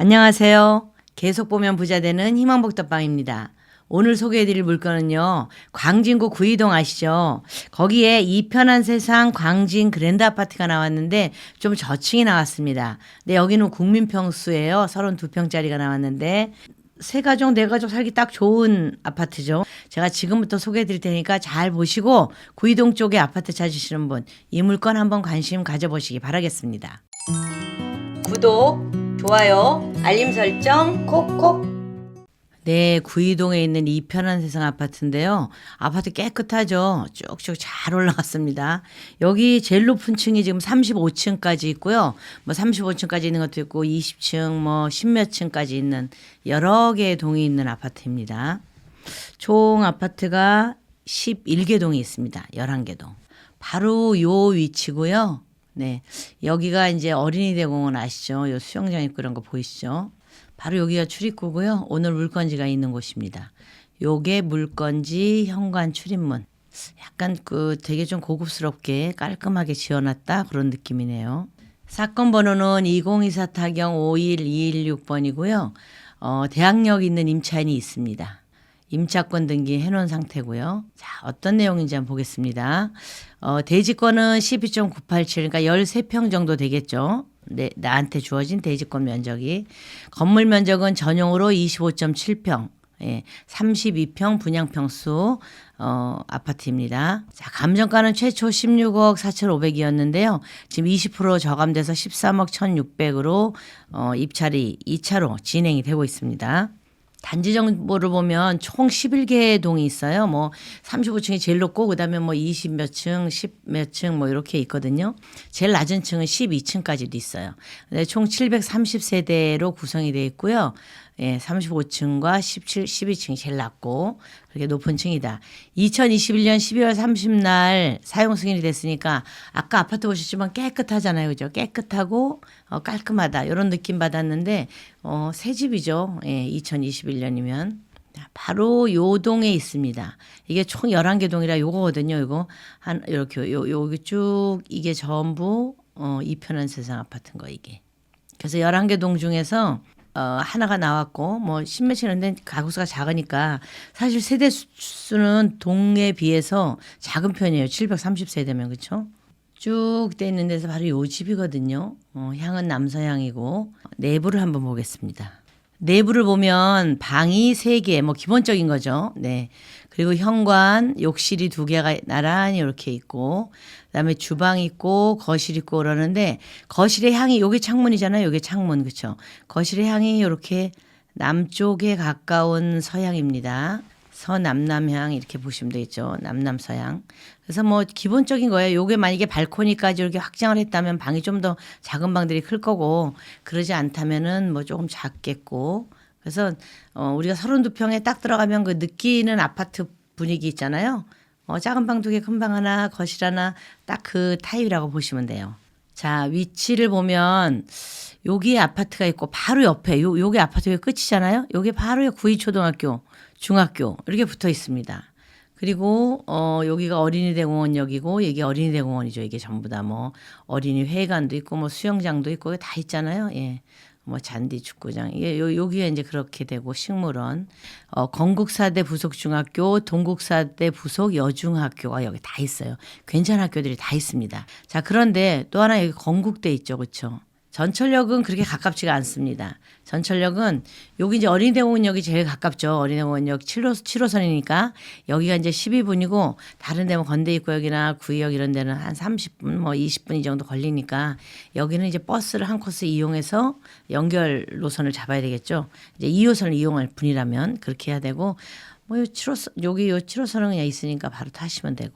안녕하세요. 계속 보면 부자 되는 희망복덕방입니다. 오늘 소개해드릴 물건은요, 광진구 구이동 아시죠? 거기에 이 편한 세상 광진 그랜드 아파트가 나왔는데 좀 저층이 나왔습니다. 근데 여기는 국민평수예요. 32평짜리가 나왔는데 세 가족, 네 가족 살기 딱 좋은 아파트죠. 제가 지금부터 소개해 드릴 테니까 잘 보시고 구이동 쪽에 아파트 찾으시는 분, 이 물건 한번 관심 가져보시기 바라겠습니다. 구독, 좋아요, 알림 설정 콕콕. 네, 구이동에 있는 이 편한 세상 아파트인데요. 아파트 깨끗하죠. 쭉쭉 잘 올라갔습니다. 여기 제일 높은 층이 지금 35층까지 있고요. 뭐 35층까지 있는 것도 있고 20층 뭐 10몇 층까지 있는 여러 개의 동이 있는 아파트입니다. 총 아파트가 11개 동이 있습니다. 11개 동. 바로 요 위치고요. 네. 여기가 이제 어린이 대공원 아시죠? 요 수영장 있고 그런 거 보이시죠? 바로 여기가 출입구고요. 오늘 물건지가 있는 곳입니다. 요게 물건지 현관 출입문. 약간 그 되게 좀 고급스럽게 깔끔하게 지어놨다 그런 느낌이네요. 사건 번호는 2024 타경 51216번이고요. 어, 대학역 있는 임차인이 있습니다. 임차권 등기 해놓은 상태고요. 자, 어떤 내용인지 한번 보겠습니다. 어, 대지권은 12.987, 그러니까 13평 정도 되겠죠. 네, 나한테 주어진 대지권 면적이. 건물 면적은 전용으로 25.7평, 예, 32평 분양평수, 어, 아파트입니다. 자, 감정가는 최초 16억 4,500이었는데요. 지금 20% 저감돼서 13억 1,600으로, 어, 입찰이 2차로 진행이 되고 있습니다. 단지 정보를 보면 총 11개의 동이 있어요. 뭐 35층이 제일 높고 그다음에 뭐 20 몇 층, 10 몇 층 뭐 이렇게 있거든요. 제일 낮은 층은 12층까지도 있어요. 근데 총 730세대로 구성이 되어 있고요. 예, 35층과 17, 12층이 제일 낮고 그렇게 높은 층이다. 2021년 12월 30날 사용 승인이 됐으니까 아까 아파트 보셨지만 깨끗하잖아요. 그죠? 깨끗하고 어, 깔끔하다. 이런 느낌 받았는데 어, 새 집이죠. 예, 2021년이면. 바로 요 동에 있습니다. 이게 총 11개 동이라 요거거든요. 이거 한 이렇게 요 여기 쭉 이게 전부 어, 이 편한 세상 아파트인 거 이게. 그래서 11개 동 중에서 어, 하나가 나왔고 뭐 십몇이 는데 가구수가 작으니까 사실 세대 수- 수는 동에 비해서 작은 편이에요. 730세대면 그렇죠? 쭉 돼 있는 데서 바로 요 집이거든요. 어, 향은 남서향이고 내부를 한번 보겠습니다. 내부를 보면 방이 세 개, 뭐 기본적인 거죠. 네. 그리고 현관, 욕실이 두 개가 나란히 이렇게 있고, 그다음에 주방 있고 거실 있고 그러는데 거실의 향이 요게 창문이잖아요. 요게 창문 그렇죠. 거실의 향이 이렇게 남쪽에 가까운 서향입니다. 서남남향 이렇게 보시면 되겠죠. 남남서향. 그래서 뭐 기본적인 거예요. 요게 만약에 발코니까지 이렇게 확장을 했다면 방이 좀 더 작은 방들이 클 거고 그러지 않다면은 뭐 조금 작겠고. 그래서 어 우리가 32평에 딱 들어가면 그 느끼는 아파트 분위기 있잖아요. 어 작은 방 두 개, 큰 방 하나, 거실 하나 딱 그 타입이라고 보시면 돼요. 자, 위치를 보면 여기에 아파트가 있고 바로 옆에 요 요게 아파트의 끝이잖아요. 요게 바로 구이초등학교, 중학교 이렇게 붙어 있습니다. 그리고 어 여기가 어린이 대공원역이고 이게 어린이 대공원이죠. 이게 전부 다 뭐 어린이 회관도 있고 뭐 수영장도 있고 다 있잖아요. 예. 뭐 잔디 축구장 이게 요 여기가 이제 그렇게 되고 식물원 어 건국사대 부속 중학교 동국사대 부속 여중학교가 여기 다 있어요. 괜찮은 학교들이 다 있습니다. 자 그런데 또 하나 여기 건국대 있죠, 그렇죠? 전철역은 그렇게 가깝지가 않습니다. 전철역은 여기 이제 어린이대공원역이 제일 가깝죠. 어린이대공원역 7호, 7호선이니까 여기가 이제 12분이고 다른 데는 건대입구역이나 구역 이런 데는 한 30분 뭐 20분 이 정도 걸리니까 여기는 이제 버스를 한 코스 이용해서 연결 노선을 잡아야 되겠죠. 이제 2호선을 이용할 분이라면 그렇게 해야 되고 뭐요 7호선 여기 요 7호선은 그냥 있으니까 바로 타시면 되고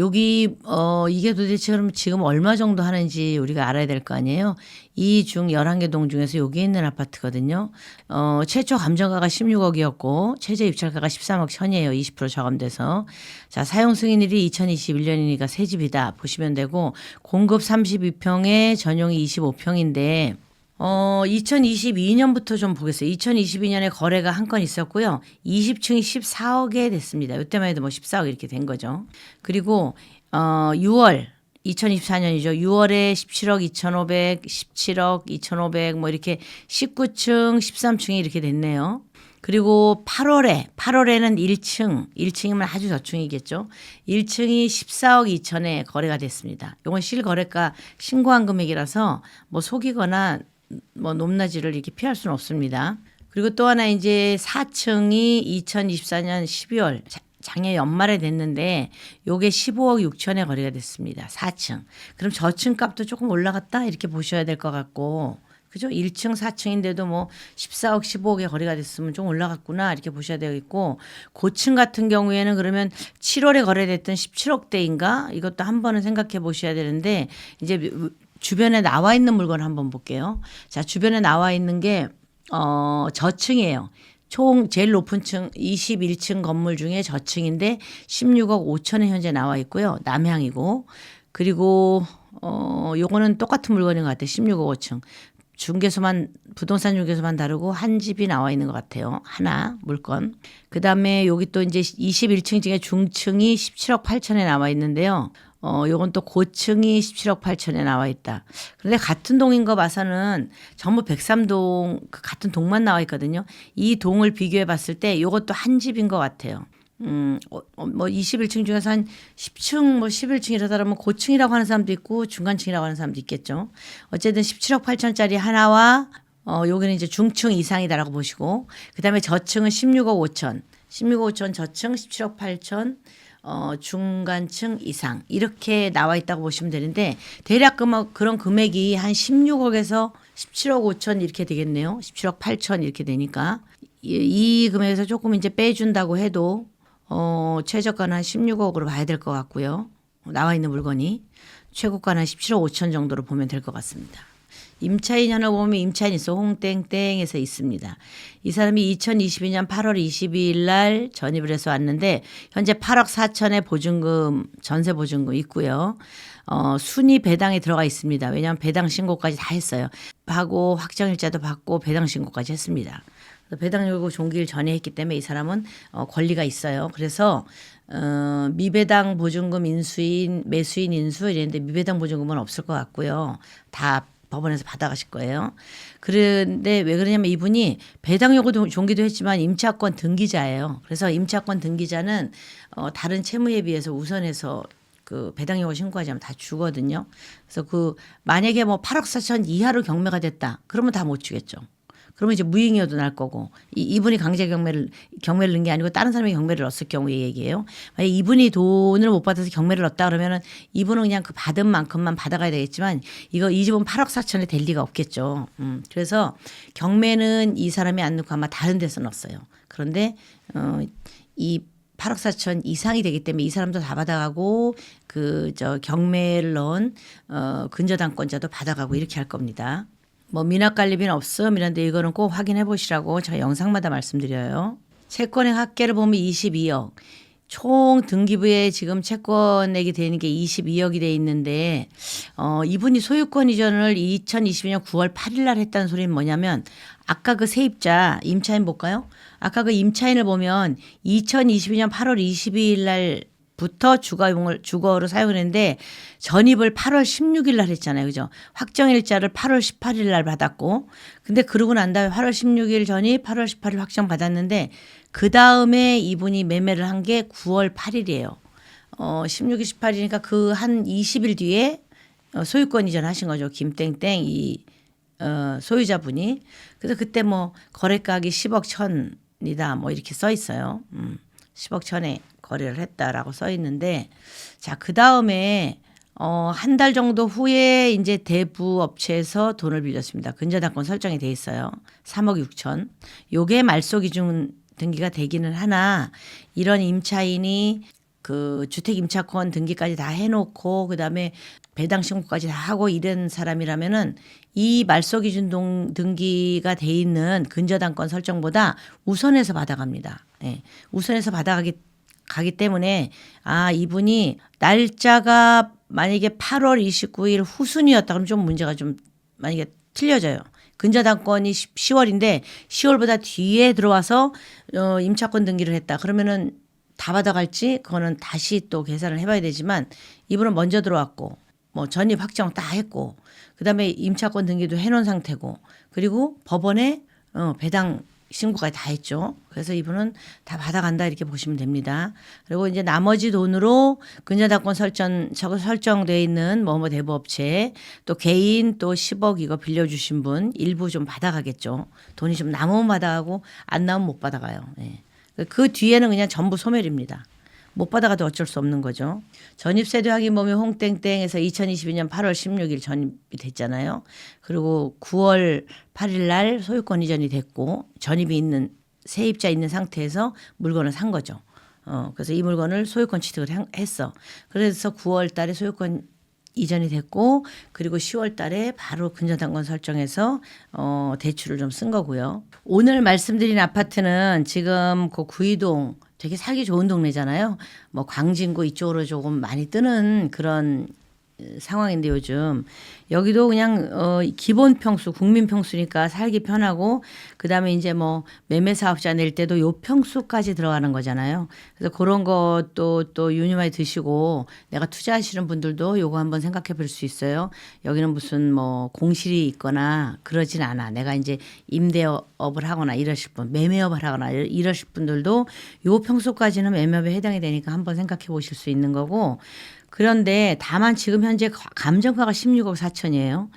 여기 어 이게 도대체 그럼 지금 얼마 정도 하는지 우리가 알아야 될 거 아니에요. 이중 11개 동 중에서 여기 있는 아파트거든요. 어 최초 감정가가 16억이었고 최저 입찰가가 13억 천이에요. 20% 저감돼서. 자, 사용 승인일이 2021년이니까 새 집이다 보시면 되고 공급 32평에 전용이 25평인데 어, 2022년부터 좀 보겠어요. 2022년에 거래가 한 건 있었고요. 20층이 14억에 됐습니다. 이때만 해도 뭐 14억 이렇게 된 거죠. 그리고 어, 6월 2024년이죠. 6월에 17억 2,500, 17억 2,500 뭐 이렇게 19층, 13층이 이렇게 됐네요. 그리고 8월에 8월에는 1층, 1층이면 아주 저층이겠죠. 1층이 14억 2천에 거래가 됐습니다. 이건 실거래가 신고한 금액이라서 뭐 속이거나 뭐 높낮이를 이렇게 피할 수는 없습니다. 그리고 또 하나 이제 4층이 2024년 12월 자- 작년 연말에 됐는데 요게 15억 6천에 거래가 됐습니다. 4층. 그럼 저층 값도 조금 올라갔다 이렇게 보셔야 될 것 같고 그죠? 1층, 4층인데도 뭐 14억, 15억에 거래가 됐으면 좀 올라갔구나 이렇게 보셔야 되겠고 고층 같은 경우에는 그러면 7월에 거래됐던 17억대인가 이것도 한 번은 생각해 보셔야 되는데 이제 주변에 나와 있는 물건 한번 볼게요. 자, 주변에 나와 있는 게 어, 저층이에요. 총 제일 높은 층 21층 건물 중에 저층인데 16억 5천에 현재 나와 있고요. 남향이고 그리고 어 요거는 똑같은 물건인 것 같아요. 16억 5층. 중개소만 부동산 중개소만 다르고 한 집이 나와 있는 것 같아요. 하나 물건. 그다음에 여기 또 이제 21층 중에 중층이 17억 8천에 나와 있는데요. 어, 요건 또 고층이 17억 8천에 나와 있다. 그런데 같은 동인 거 봐서는 전부 103동 그 같은 동만 나와 있거든요. 이 동을 비교해 봤을 때 요것도 한 집인 것 같아요. 음, 어, 어, 뭐 21층 중에서 한 10층, 뭐 11층이라다 그러면 고층이라고 하는 사람도 있고 중간층이라고 하는 사람도 있겠죠. 어쨌든 17억 8천짜리 하나와 어, 여기는 이제 중층 이상이다라고 보시고 그 다음에 저층은 16억 5천, 16억 5천 저층 17억 8천 어, 중간층 이상 이렇게 나와 있다고 보시면 되는데 대략 그 그런 금액이 한 16억에서 17억 5천 이렇게 되겠네요. 17억 8천 이렇게 되니까 이, 이 금액에서 조금 이제 빼준다고 해도 어, 최저가는 한 16억으로 봐야 될 것 같고요. 나와 있는 물건이 최고가는 한 17억 5천 정도로 보면 될 것 같습니다. 임차인연을 보면 임차인 있어 홍땡땡에서 있습니다. 이 사람이 2022년 8월 22일 날 전입을 해서 왔는데 현재 8억 4천의 보증금 전세 보증금 있고요. 어, 순위 배당에 들어가 있습니다. 왜냐하면 배당 신고까지 다 했어요. 하고 확정일자도 받고 배당 신고까지 했습니다. 배당 요구 종기일 전에 했기 때문에 이 사람은 어, 권리가 있어요. 그래서 어, 미배당 보증금 인수인 매수인 인수 이랬는데 미배당 보증금은 없을 것 같고요. 다 법원에서 받아가실 거예요. 그런데 왜 그러냐면 이분이 배당 요구 종기도 했지만 임차권 등기자예요. 그래서 임차권 등기자는 어, 다른 채무에 비해서 우선해서 그 배당 요구 신고하지 않으면 다 주거든요. 그래서 그 만약에 뭐 8억 4천 이하로 경매가 됐다. 그러면 다 못 주겠죠. 그러면 이제 무행이어도 날 거고 이, 이분이 강제 경매를 경매를 넣은 게 아니고 다른 사람이 경매를 넣었을 경우에 얘기예요. 만약 이분이 돈을 못 받아서 경매를 넣었다 그러면은 이분은 그냥 그 받은 만큼만 받아가야 되겠지만 이거 이 집은 8억 4천에 될 리가 없겠죠. 음, 그래서 경매는 이 사람이 안 넣고 아마 다른 데서 넣었어요. 그런데 어, 이 8억 4천 이상이 되기 때문에 이 사람도 다 받아가고 그 저 경매를 넣은 어 근저당권자도 받아가고 이렇게 할 겁니다. 뭐 미납관리비는 없음 이런데 이거는 꼭 확인해 보시라고 제가 영상마다 말씀드려요. 채권의 합계를 보면 22억. 총 등기부에 지금 채권액이 되는 게 22억이 돼 있는데 어 이분이 소유권 이전을 2022년 9월 8일 날 했다는 소리는 뭐냐면 아까 그 세입자 임차인 볼까요? 아까 그 임차인을 보면 2022년 8월 22일 날 부터 주거용을 주거로 사용했는데 전입을 8월 16일 날 했잖아요. 그죠? 확정일자를 8월 18일 날 받았고 근데 그러고 난 다음에 8월 16일 전입 8월 18일 확정 받았는데 그 다음에 이분이 매매를 한 게 9월 8일이에요. 어 16일 18일이니까 그 한 20일 뒤에 어, 소유권 이전 하신 거죠. 김땡땡 이 어, 소유자분이. 그래서 그때 뭐 거래가액이 10억 천이다 뭐 이렇게 써 있어요. 음. 10억 천에 거래를 했다라고 써 있는데 자, 그 다음에 어, 한 달 정도 후에 이제 대부 업체에서 돈을 빌렸습니다. 근저당권 설정이 돼 있어요. 3억 6천. 요게 말소 기준 등기가 되기는 하나 이런 임차인이 그 주택 임차권 등기까지 다 해놓고 그다음에 배당 신고까지 다 하고 이런 사람이라면은 이 말소 기준 동 등기가 돼 있는 근저당권 설정보다 우선해서 받아갑니다. 예. 우선해서 받아가기 가기 때문에 아 이분이 날짜가 만약에 8월 29일 후순이었다 그러면 좀 문제가 좀 만약에 틀려져요. 근저당권이 10월인데 10월보다 뒤에 들어와서 어 임차권 등기를 했다. 그러면은 다 받아갈지 그거는 다시 또 계산을 해봐야 되지만 이분은 먼저 들어왔고 뭐 전입 확정 다 했고 그다음에 임차권 등기도 해놓은 상태고 그리고 법원에 어, 배당 신고까지 다 했죠. 그래서 이분은 다 받아간다 이렇게 보시면 됩니다. 그리고 이제 나머지 돈으로 근저당권 설정 설정돼 있는 뭐뭐 대부업체 또 개인 또 10억 이거 빌려주신 분 일부 좀 받아가겠죠. 돈이 좀 남으면 받아가고 안 나오면 못 받아가요. 예. 그 뒤에는 그냥 전부 소멸입니다. 못 받아가도 어쩔 수 없는 거죠. 전입세도 확인 범위 홍땡땡에서 2022년 8월 16일 전입이 됐잖아요. 그리고 9월 8일 날 소유권 이전이 됐고 전입이 있는 세입자 있는 상태에서 물건을 산 거죠. 어, 그래서 이 물건을 소유권 취득을 한- 했어. 그래서 9월 달에 소유권 이전이 됐고 그리고 10월 달에 바로 근저당권 설정해서 어 대출을 좀 쓴 거고요. 오늘 말씀드린 아파트는 지금 그 구이동 되게 살기 좋은 동네잖아요. 뭐 광진구 이쪽으로 조금 많이 뜨는 그런 상황인데 요즘 여기도 그냥 어 기본 평수 국민 평수니까 살기 편하고 그다음에 이제 뭐 매매 사업자 낼 때도 요 평수까지 들어가는 거잖아요. 그래서 그런 것도 또 유념해 드시고 내가 투자하시는 분들도 요거 한번 생각해 볼 수 있어요. 여기는 무슨 뭐 공실이 있거나 그러진 않아. 내가 이제 임대업을 하거나 이러실 분, 매매업을 하거나 이러- 이러실 분들도 요 평수까지는 매매업에 해당이 되니까 한번 생각해 보실 수 있는 거고 그런데 다만 지금 현재 가- 감정가가 16억 4천이에요.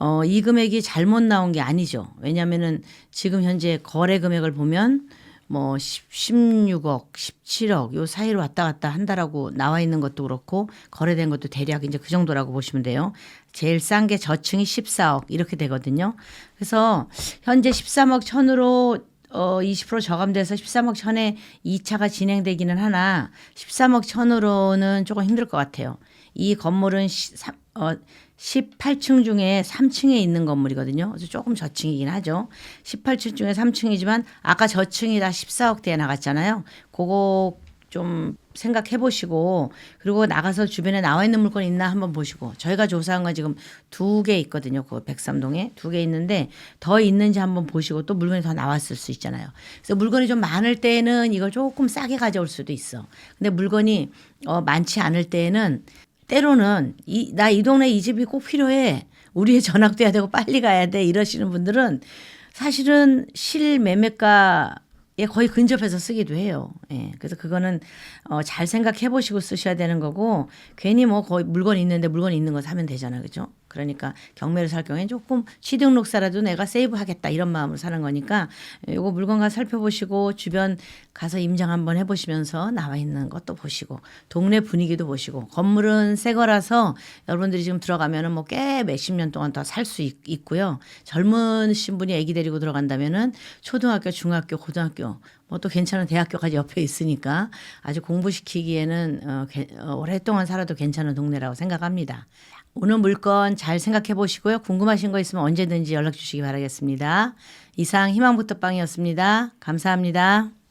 어, 이 금액이 잘못 나온 게 아니죠. 왜냐면은 지금 현재 거래 금액을 보면 뭐 10, 16억, 17억 요 사이로 왔다 갔다 한다라고 나와 있는 것도 그렇고 거래된 것도 대략 이제 그 정도라고 보시면 돼요. 제일 싼 게 저층이 14억 이렇게 되거든요. 그래서 현재 13억 천으로 어, 20% 저감돼서 13억 천에 2차가 진행되기는 하나 13억 천으로는 조금 힘들 것 같아요. 이 건물은 시, 삼- 어, 18층 중에 3층에 있는 건물이거든요. 그래서 조금 저층이긴 하죠. 18층 중에 3층이지만 아까 저층이 다 14억대에 나갔잖아요. 그거 좀 생각해 보시고 그리고 나가서 주변에 나와 있는 물건 있나 한번 보시고 저희가 조사한 건 지금 두 개 있거든요. 그 백삼동에 두 개 있는데 더 있는지 한번 보시고 또 물건이 더 나왔을 수 있잖아요. 그래서 물건이 좀 많을 때는 이걸 조금 싸게 가져올 수도 있어. 근데 물건이 어 많지 않을 때에는 때로는 이 나 이 동네 이 집이 꼭 필요해. 우리의 전학돼야 되고 빨리 가야 돼 이러시는 분들은 사실은 실매매가 에 거의 근접해서 쓰기도 해요. 예. 그래서 그거는 어, 잘 생각해 보시고 쓰셔야 되는 거고 괜히 뭐 거의 물건 있는데 물건 있는 거 사면 되잖아요. 그죠? 그러니까 경매를 살 경우에 조금 취등록사라도 내가 세이브 하겠다 이런 마음으로 사는 거니까 요거 물건가 살펴보시고 주변 가서 임장 한번 해보시면서 나와 있는 것도 보시고 동네 분위기도 보시고 건물은 새 거라서 여러분들이 지금 들어가면은 뭐 꽤 몇십 년 동안 더 살 수 있고요. 젊으신 분이 아기 데리고 들어간다면은 초등학교, 중학교, 고등학교 뭐또 괜찮은 대학교까지 옆에 있으니까 아주 공부시키기에는 어, 게- 어, 오랫동안 살아도 괜찮은 동네라고 생각합니다. 오늘 물건 잘 생각해 보시고요. 궁금하신 거 있으면 언제든지 연락 주시기 바라겠습니다. 이상 희망부터 빵이었습니다. 감사합니다.